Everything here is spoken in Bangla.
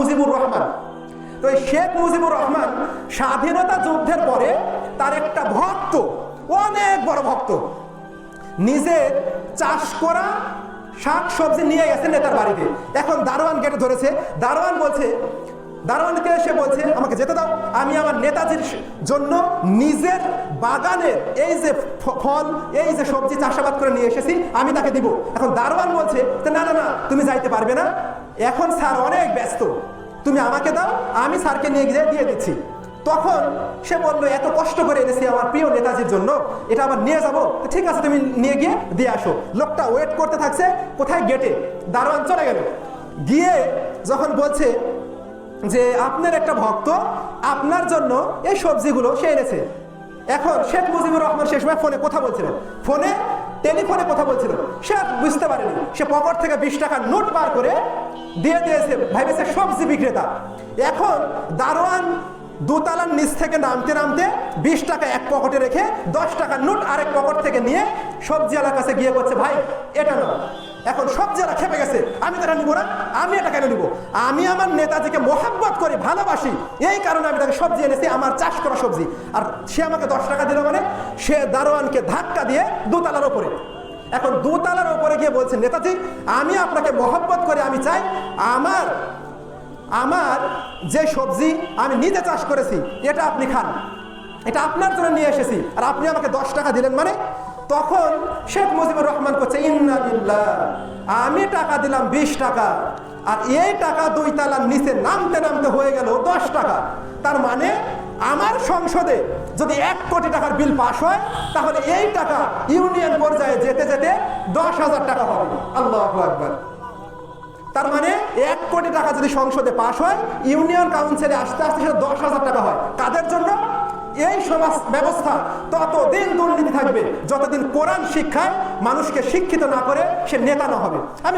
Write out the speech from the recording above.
মুজিবুর রহমান। তো শেখ মুজিবুর রহমান স্বাধীনতা যুদ্ধের পরে তার একটা ভক্ত, অনেক বড় ভক্ত, নিজে চাষ করা শাক সবজি নিয়ে গেছে নেতার বাড়িতে। এখন দারোয়ান গেটে ধরেছে। দারোয়ান বলছে, দারোয়ানকে এসে বলছে, আমাকে যেতে দাও। আমি আমার নেতাজির জন্য নিজের বাগানের এই যে ফল, এই যে সবজি চাষাবাদ করে নিয়ে এসেছি, আমি তাকে দিব। এখন দারোয়ান বলছে না না না, তুমি যাইতে পারবে না। এখন স্যার অনেক ব্যস্ত। তুমি আমাকে দাও, আমি স্যারকে নিয়ে গিয়ে দিয়ে দিচ্ছি। তখন সে বলল, এত কষ্ট করে এনেছি আমার প্রিয় নেতাজির জন্য। এটা আবার নিয়ে যাব। ঠিক আছে, তুমি নিয়ে গিয়ে দিয়ে আসো। লোকটা ওয়েট করতে থাকছে কোথায় গেটে দারোয়ান চলে গেল। গিয়ে যখন বলছে যে, আপনার একটা ভক্ত, আপনার জন্য এই সবজিগুলো সে এনেছে। এখন শেখ মুজিবুর রহমান সে সময় ফোনে কথা বলছিল। ফোনে টেলিফোনে কথা বলছিল। সে বুঝতে পারেনি। সে পকেট থেকে বিশ টাকা নোট বার করে দিয়ে দিয়েছে ভেবেছে সবজি বিক্রেতা। এখন দারোয়ান দোতলার নিচ থেকে নামতে নামতে বিশ টাকা এক পকেটে রেখে দশ টাকা নোট আরেক পকেট থেকে নিয়ে সবজিওয়ালার কাছে গিয়ে বলছে, ভাই, এটা না এখন সবজিওয়ালা খেপে গেছে, আমি এটা নিবো না, আমি এটা কেন নিবো? আমি আমার নেতাজিকে মোহাব্বত করি, ভালোবাসি। এই কারণে আমি তাকে সবজি এনেছি, আমার চাষ করা সবজি। আর সে আমাকে দশ টাকা দিল মানে সে দারোয়ানকে ধাক্কা দিয়ে দোতলার ওপরে। এখন দুতলার ওপরে গিয়ে বলছে, নেতাজি, আমি আপনাকে মোহাব্বত করে, আমি চাই আমার আমার যে সবজি আমি নিজে চাষ করেছি, এটা আপনি খান। এটা আপনার জন্য নিয়ে এসেছি, আর আপনি আমাকে দশ টাকা দিলেন মানে? তখন শেখ মুজিবুর রহমান করছে, ইন্না লিল্লাহ আমি টাকা দিলাম বিশ টাকা, আর এই টাকা দুই তালার নিচে নামতে নামতে হয়ে গেল দশ টাকা। তার মানে আমার সংসদে যদি এক কোটি টাকার বিল পাশ হয়, তাহলে এই টাকা ইউনিয়ন পর্যায়ে যেতে যেতে দশ হাজার টাকা হবে। আল্লাহ আকবার। তার মানে এক কোটি টাকা যদি সংসদে পাশ হয়, ইউনিয়ন কাউন্সিলে আসতে আসতে সেটা দশ হাজার টাকা হয়। কাদের জন্য? এই সমাজ ব্যবস্থা ততদিন দুর্নীতি থাকবে, যতদিন কোরআন শিক্ষায় মানুষকে শিক্ষিত না করে সে নেতা না হবে। আমি